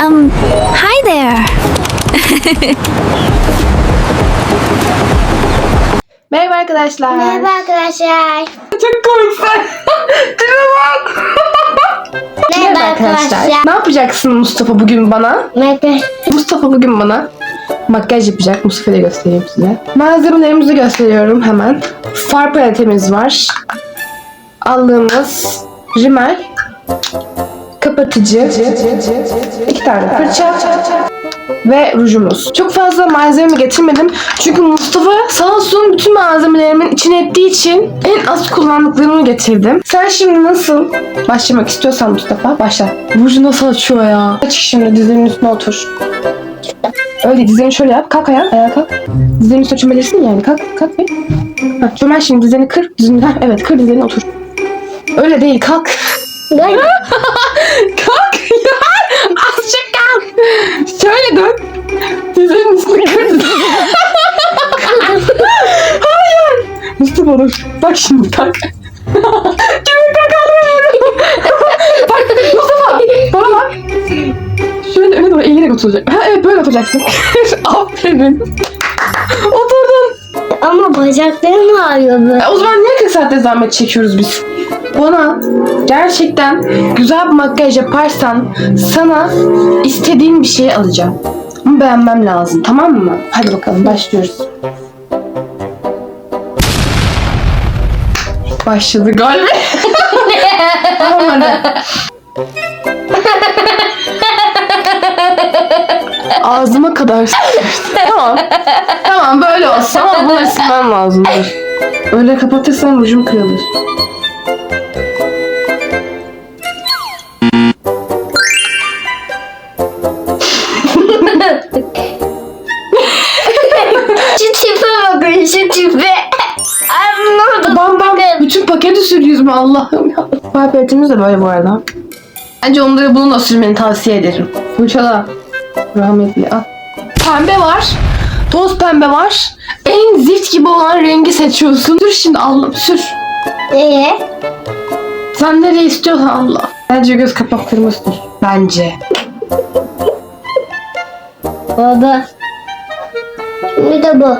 Um, hi there. Merhaba arkadaşlar. Merhaba arkadaşlar. Çok komiksin. Tipe bak. Merhaba arkadaşlar. Ne yapacaksın Mustafa bugün bana? Merhaba. Mustafa bugün bana makyaj yapacak. Mustafa'yı göstereyim size. Malzemelerimizi gösteriyorum hemen. Far paletemiz var. Aldığımız rimel, kapatıcı, iki tane fırça ve rujumuz. Çok fazla malzeme getirmedim. Çünkü Mustafa sağ olsun bütün malzemelerimin içine ettiği için en az kullandıklarımı getirdim. Sen şimdi nasıl başlamak istiyorsan Mustafa başla. Ruju nasıl açıyor ya? Aç şimdi dizinin üstüne otur. Öyle dizini şöyle yap. Kalk ayağa. Ayağa kalk. Dizinin üstüne çömelirsin yani. Kalk. Kalk bir. Ha, çömel şimdi dizini kır. Dizini, ha, evet kır dizini otur. Öyle değil kalk. Kalk ya. Azıcık kalk. Şöyle dön. Dizinin üstüne kır. Hayır. Mustafa dur. Bak şimdi kalk. Kimi kalkamıyorum. bak Mustafa. Bana bak. Şöyle öne doğru eğilerek oturacak. Ha evet böyle oturacaksın. Aferin. Oturdun. Ama bacaklarım ağrıyordu. E, o zaman niye 40 saatte zahmet çekiyoruz biz? Bana gerçekten güzel bir makyaj yaparsan sana istediğin bir şeyi alacağım. Ama beğenmem lazım tamam mı? Hadi bakalım başlıyoruz. Başladı galiba. tamam hadi. Ağzıma kadar Tamam. Tamam böyle olsun ama bunu silmem lazım. Öyle kapatırsan rujum kırılır. Bütün paketi sürüyoruz mu Allah'ım ya. Palpetimiz de böyle bu arada. Bence onları bununla sürmeni tavsiye ederim. Fırçala. Rahmetli al. Pembe var. Toz pembe var. En zift gibi olan rengi seçiyorsun. Sür şimdi Allah sür. Ee? Sen nereye istiyorsan Allah. Bence göz kapaklarımı sür. Bence. Baba. Şimdi de bu.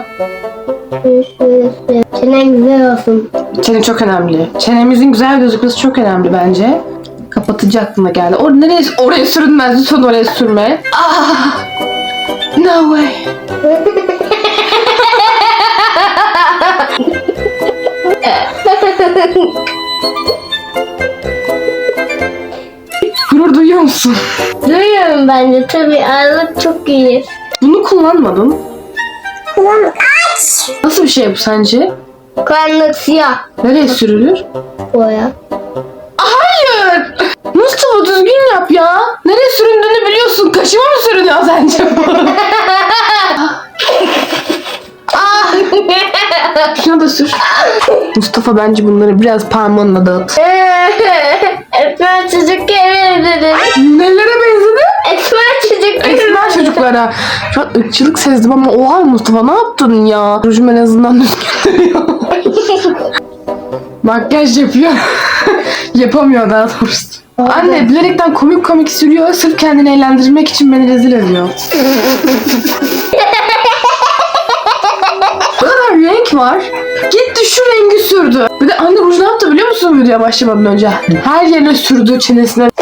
Çenen güzel olsun. Çene çok önemli. Çenemizin güzel gözükmesi çok önemli bence. Kapatıcı aklıma geldi. Or nereye oraya sürünmez. Lütfen oraya sürme. Ah. No way. Gurur duyuyor musun? Duyuyorum bence tabii ağırlık çok iyi. Bunu kullanmadın. Aç. Nasıl bir şey bu sence? Karanlık siyah. Nereye sürülür? Boya. Hayır. Mustafa düzgün yap ya. Nereye süründüğünü biliyorsun. Kaşıma mı sürünüyor sence? ah. Şuna da sür. Mustafa bence bunları biraz parmağınla dağıt. Esmer çocuk evlendirdim. Nelere benzedi? Esmer çocuk Esmer çocuklara. Şu an ırkçılık sezdim ama oha Mustafa ne yaptın ya? Rujum en azından düzgün duruyor. Makyaj yapıyor. Yapamıyor daha doğrusu. Anne bilerekten komik komik sürüyor. Sırf kendini eğlendirmek için beni rezil ediyor. Bu kadar renk var. Gitti şu rengi sürdü. Bir de anne ruj ne yaptı biliyor musun videoya başlamadan önce? Her yerine sürdü çenesine.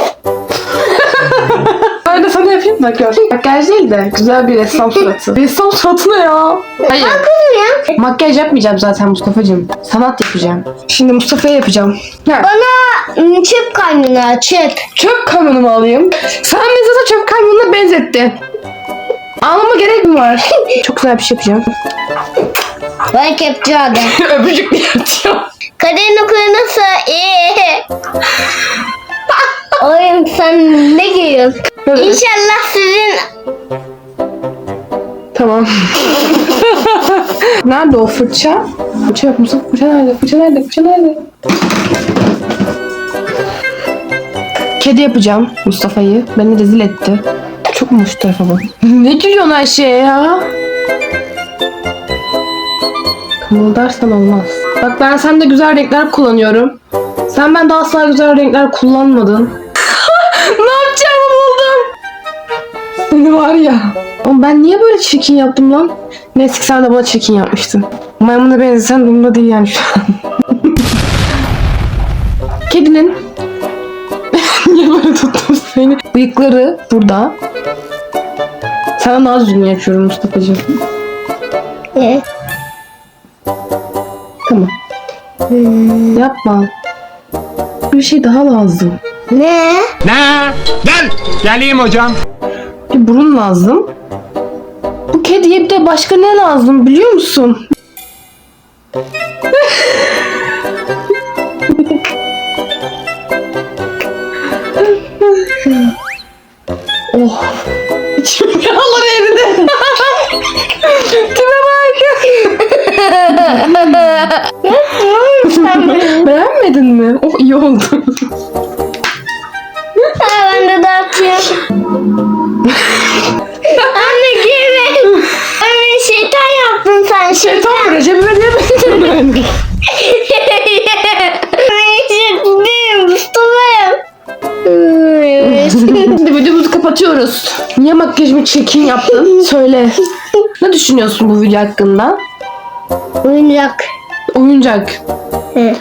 Ben de sana yapayım da gör. Makyaj değil de güzel bir ressam suratı. ressam suratı ne ya? Hayır. Makyaj yapmayacağım zaten Mustafa'cığım. Sanat yapacağım. Şimdi Mustafa'ya yapacağım. Ha. Bana ım, çöp kaynına çöp. Çöp kamyonumu alayım. Sen beni zaten çöp kamyonuna benzettin. Ağlama gerek mi var? Çok güzel bir şey yapacağım. Ben kepçe adam. Öpücük diye atacağım. Kaderin okulunası iyi. Oyun sen ne giyiyorsun? Evet. İnşallah sizin Tamam. nerede o fırça? Fırça yok Mustafa. Fırça nerede? Fırça nerede? Fırça nerede? Kedi yapacağım Mustafa'yı. Beni rezil etti. Çok mu şu tarafa bak? ne gülüyorsun şeye ya? Kımıldarsan olmaz. Bak ben sende güzel renkler kullanıyorum. Sen bende asla güzel renkler kullanmadın. ne yapacağımı buldum. ya. Ama ben niye böyle çirkin yaptım lan? Neyse ki sen de bana çirkin yapmıştın. Maymuna benzesen durumda değil yani şu an. Kedinin niye böyle tuttum seni? Bıyıkları burada. Sana naz düzgün yapıyorum Mustafa'cığım. Ne? Tamam. Yapma. Bir şey daha lazım. Ne? Ne? Gel. Geleyim hocam. Bir burun lazım. Bu kediye bir de başka ne lazım biliyor musun? oh. İçim yağlar Beğenmedin mi? Oh iyi oldu. Ha, ben de dağıtıyorum. Anne girme. Anne şeytan yaptın sen şeytan. Tamam Recep İvedik'e benziyor ben. Anne şeytan Mustafa'yım. Evet. Şimdi videomuzu kapatıyoruz. Niye makyajımı çirkin yaptın? Söyle. Ne düşünüyorsun bu video hakkında? Oyuncak. Oyuncak. Evet.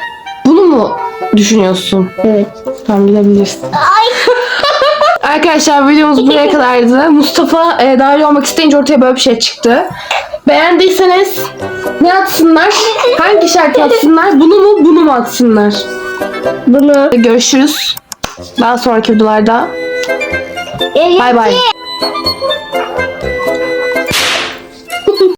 Bunu mu düşünüyorsun? Evet. Tamam gidebilirsin. Arkadaşlar videomuz buraya kadardı. Mustafa e, dahil olmak isteyince ortaya böyle bir şey çıktı. Beğendiyseniz ne atsınlar? Hangi şarkı atsınlar? Bunu mu bunu mu atsınlar? Bunu. Görüşürüz. Daha sonraki videolarda. Bay bay.